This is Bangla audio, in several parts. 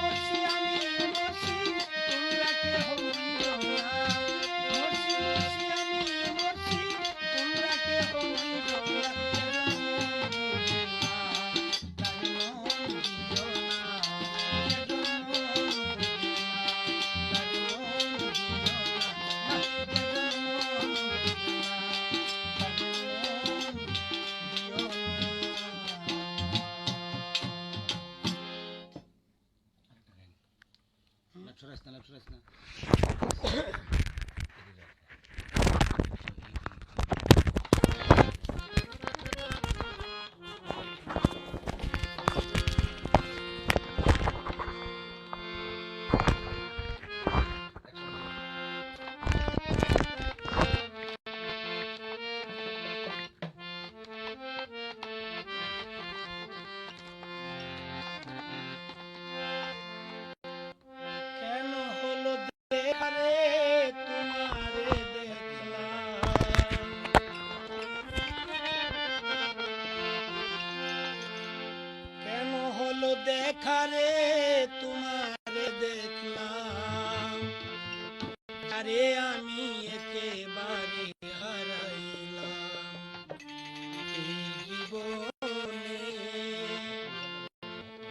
Christmas.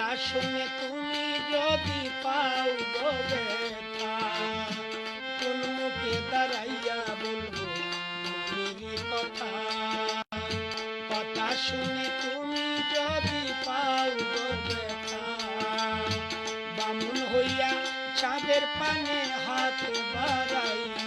না শুনে তুমি যদি পাও কোন মুখে দাঁড়াইয়া বলব কথা? কথা শুনে তুমি যদি পাও বামুন হইয়া চাঁদের পানে হাত বাড়াইয়া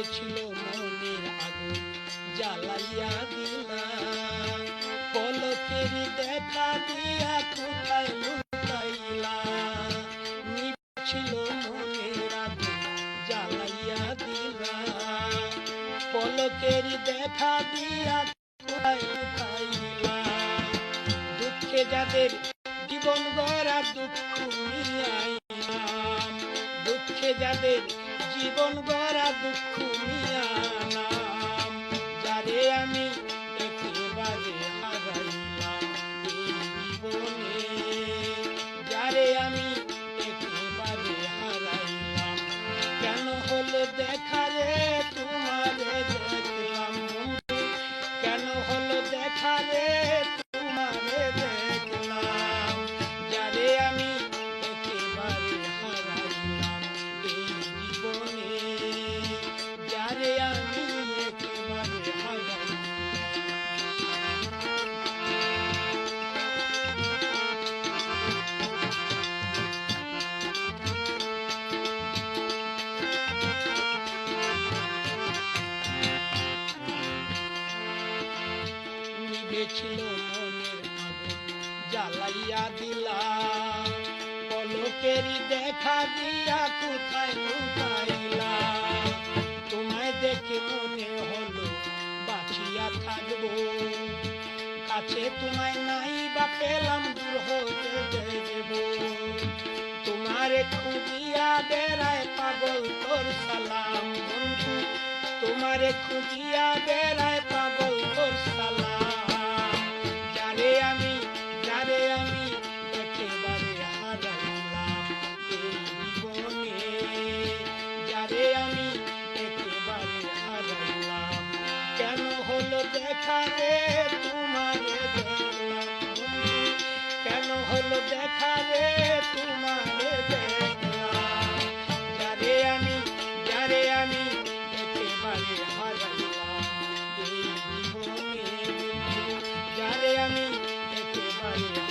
নিভেছিল মনের আগুন, জ্বালাইয়া দিলা পলকের দেখা দিয়া কোথায় লুকাইলা? নিভেছিল মনের আগুন, জ্বালাইয়া দিলা পলকের দেখা দিয়া কোথায় লুকাইলা? দুঃখে যাদের agora do comigo. নিভেছিল মনের জ্বালাইয়া দিলা। পলকেরই দেখা দিয়া কোথায় লুকাইলা। তোমায় দেখে মনে হলো বাঁচিয়া থাকব। কাছে তোমায় নাই বা পেলাম দূর হতে দেব। তোমারে খুঁজিয়া বেড়ায় পাগল তোর সালাম বন্ধু। তোমারে খুঁজিয়া বেড়ায় পাগল তোর সালাম দেখারে কেন হলো তোমার যারে আমি যারে আমি একেবারে আমি